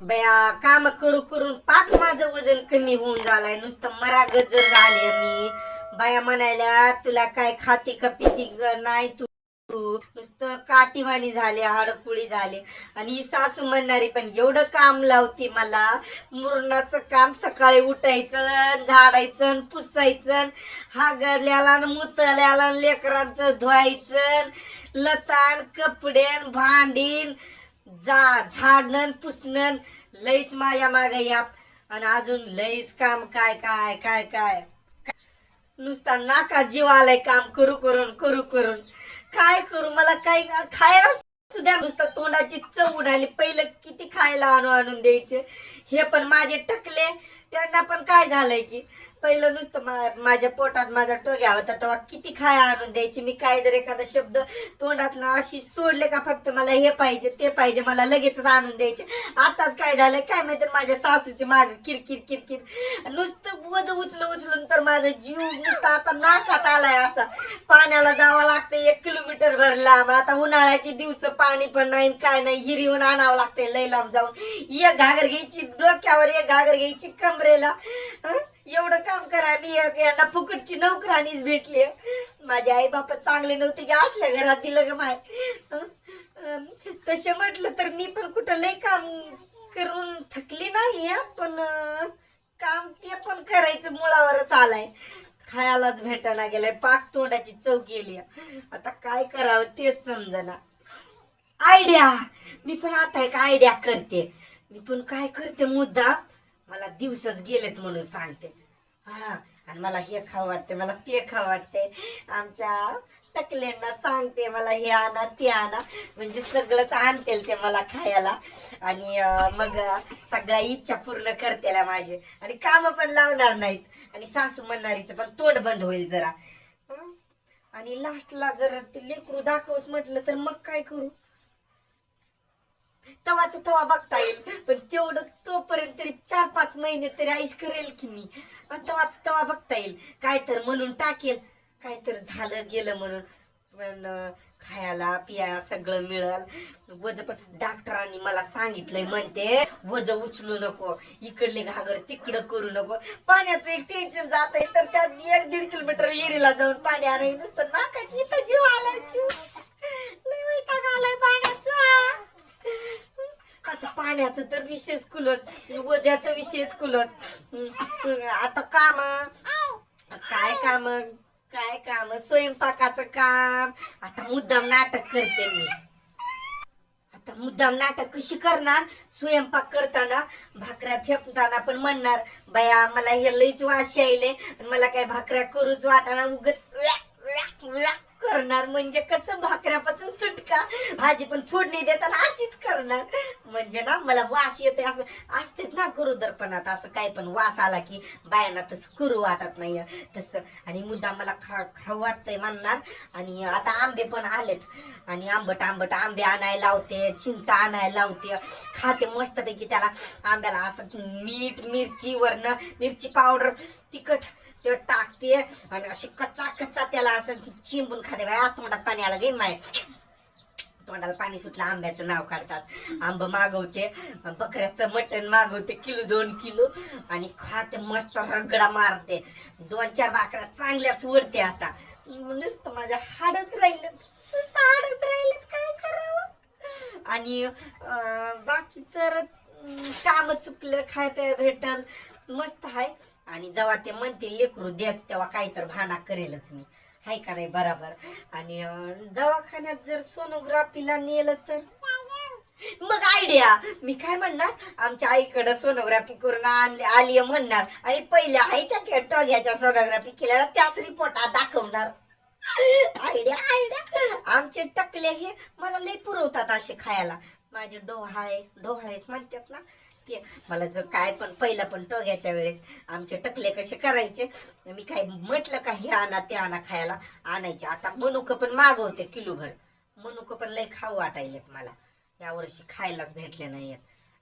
बया काम करू करून पाक माझं वजन कमी होऊन झालंय. नुसतं मरा गजर झाले मी. बाया म्हणायला तुला काय खाते का पिती नाही तू. नुसतं काटीवाणी झाले हाडकुळी झाले. आणि ही सासू म्हणणारी पण एवढं काम लावती मला. मुरणाचं काम सकाळी उठायचं झाडायचं पुसायचं हागरल्याला मुतल्याला लेकरांचं धुवायचं लताण कपडेन भांडीन. जा झाडणं पुसणं लईच माझ्या मागे या आणि अजून लईच काम काय काय काय काय. नुसता नाका जीव आलाय काम करू करून करू करून. काय करू मला काही खायला सुद्धा नुसतं तोंडाची चव उडाली. पहिलं किती खायला आणू आणून द्यायचे? हे पण माझे टकले. त्यांना पण काय झालंय की पहिलं नुसतं माझ्या पोटात माझा टोग्या होता तेव्हा किती खाया आणून द्यायची? मी काय जर एखादा शब्द तोंडातला अशी सोडले का फक्त मला हे पाहिजे ते पाहिजे मला लगेचच आणून द्यायचे. आताच काय झालंय? काय माहिती माझ्या सासूची माग किरकिर किरकिर. नुसतं वज उचलून उचलून तर माझा जीव नुसता आता नाकात आलाय असा. पाण्याला जावं लागतं एक किलोमीटर लांब. आता उन्हाळ्याचे दिवस पाणी पण नाही काय नाही हिरीहून आणावं लागते लई लांब जाऊन. एक घागर घ्यायची डोक्यावर एक घागर घ्यायची कमरेला. एवढं काम करा मी यांना फुकटची नोकरानीच भेटली. माझे आई बाप चांगले नव्हते की असल्या घरात दिलं ग माय. तसे म्हटलं तर मी पण कुठं लई काम करून थकली नाही पण काम ते पण करायचं मुळावरच आलाय. खायलाच भेटाना गेलाय पाक तोंडाची चव गेली. आता काय करावं तेच समजना. आयडिया मी पण आता एक आयडिया करते. मी पण काय करते मुद्दा? मला दिवसच गेलेत म्हणून सांगते. हा आणि मला हे खावं वाटते मला ते खावं वाटते आमच्या टकल्यांना सांगते मला हे आणा ते आणा. म्हणजे सगळंच आणतील ते मला खायला. आणि मग सगळ्या इच्छा पूर्ण करतेला माझे. आणि काम पण लावणार नाहीत. आणि सासू म्हणणारीच पण तोंड बंद होईल जरा. आणि लास्टला जर ते लेकरू दाखवस म्हटलं तर मग काय करू? तवाच तवा बघता येईल. पण तेवढं तोपर्यंत तरी चार पाच महिने तरी आईश करेल की मी. पण तवाच तवा बघता येईल. काय तर म्हणून टाकेल. काहीतरी झालं गेलं म्हणून. खायला पिया सगळं मिळल. वज पण डॉक्टरांनी मला सांगितलंय म्हणते वज उचलू नको. इकडले घागर तिकडं करू नको. पाण्याचं एक टेन्शन जात आहे तर त्या एक दीड किलोमीटर एरीला जाऊन पाणी आणायचं. नुसतं नाका इथं जीव आलाय जीव. आलाय पाण्याचा. आता पाण्याचं तर विशेष कुलच वजाचं विशेष कुलच. आता काम. काय काम? काय काम? स्वयंपाकाचं काम. आता मुद्दाम नाटक करते मी. आता मुद्दाम नाटक कशी करणार? स्वयंपाक करताना भाकऱ्या थेपताना पण म्हणणार बाया मला हे लईच वास यायले. आणि मला काय भाकऱ्या करूच वाटाना उगच करणार म्हणजे कसं? भाकऱ्यापासून का? भाजी पण फोडणी देताना अशीच करणार. म्हणजे ना मला वास येते असं. असतेच ना गुरुदर्पणात असं काय पण वास आला की बायांना तसं करू वाटत नाही तसं. आणि मुद्दा मला खा खाऊ वाटतंय म्हणणार. आणि आता आंबे पण आलेत. आणि आंबट आंबट आंबे आणायला लावते चिंच आणायला लावते. खाते मस्तपैकी त्याला. आंब्याला असं मीठ मिरची वरण मिरची पावडर तिखट ते टाकते. आणि अशी कच्चा कच्चा त्याला असं चिंबून खाते बाय तोंडात पाणी आलं गे माय. तोंडाला पाणी सुटलं आंब्याचं नाव काढतात. आंब मागवते बकऱ्याचं मटण मागवते किलो दोन किलो आणि खाते मस्त रगडा मारते. दोन चार बाकऱ्या चांगल्याच उडते आता. नुसतं माझ्या हाडच राहिलं नुसतं हाडच राहिलं काय करावं? आणि बाकी बाकीचं काम चुकलं खाय प्याय भेटल मस्त आहे आणि जेव्हा ते म्हणते लेकरू द्याच तेव्हा काहीतर भाना करेलच मी. हाय का नाही? बराबर. आणि दवाखान्यात जर सोनोग्राफीला नेलं तर? मग आयडिया मी काय म्हणणार? आमच्या आईकडं सोनोग्राफी करून आणली आली म्हणणार. आणि पहिल्या आई त्या टोग्याच्या सोनोग्राफी केल्या त्याच रिपोर्टात दाखवणार. आयडिया आयडिया आमचे टकले हे मला लई पुरवतात असे खायला. माझे डोहाळे डोहाळेच म्हणतात ना. ते मला जर काय पण पहिलं पण टोग्याच्या वेळेस आमचे टकले कसे करायचे? मी काय म्हटलं का हे आणा ते आणा खायला? आणायचे. आता मनुक पण मागवते किलोभर. मनुक पण लय खाऊ वाटायलेत मला. यावर्षी खायलाच भेटले नाहीयेत.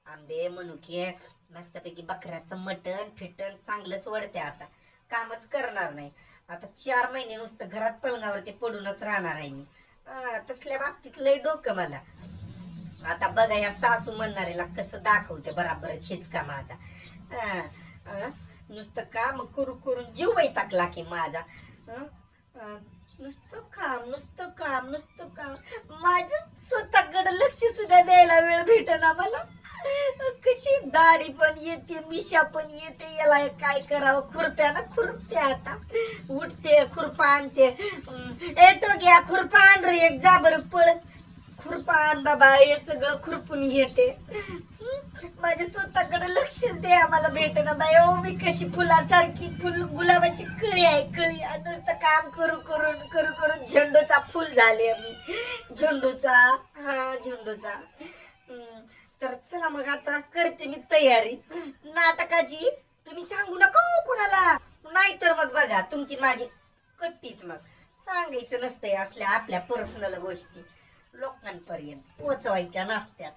आंबे मनुके मस्तपैकी बकऱ्याचं मटण फिटण चांगलंच वडते आता. कामच करणार नाही. आता चार महिने नुसतं घरात पलंगावरती पडूनच राहणार आहे मी. तसल्या बाबतीत लय डोकं मला. आता बघा या सासू म्हणणाऱ्याला कसं दाखवते बराबर छिचका माझा. नुसतं काम करू करून जीव टाकला की माझा. नुसतं काम नुसतं काम नुसतं काम. माझ स्वतःकडे लक्ष सुद्धा द्यायला वेळ भेटेना मला. कशी दाढी पण येते मिशा पण येते याला काय करावं? खुरप्या ना खुरपते आता. उठते खुरपा आणते. येतो घ्या खुरपा आण रे एक जा बरं पळ. खुरपान बाबा हे सगळं खुरपून घेते. माझ्या स्वतःकडे लक्षच दे आम्हाला भेटेना बाई. ओ मी कशी फुलासारखी फुल गुलाबाची कळी आहे कळी. आणि नुसतं काम करू करून करू करून झेंडूचा फुल झाले आम्ही झेंडूचा हा झेंडूचा. तर चला मग आता करते मी तयारी. नाटकाची तुम्ही सांगू नका हो कुणाला. नाहीतर मग बघा तुमची माझी कट्टीच मग. सांगायचं नसतंय असल्या आपल्या पर्सनल गोष्टी. लोकांपर्यंत पोचवायच्या नसत्यात.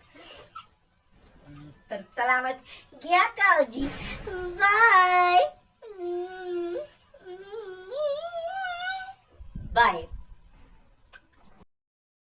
तर चला मग घ्या काळजी. बाय. बाय.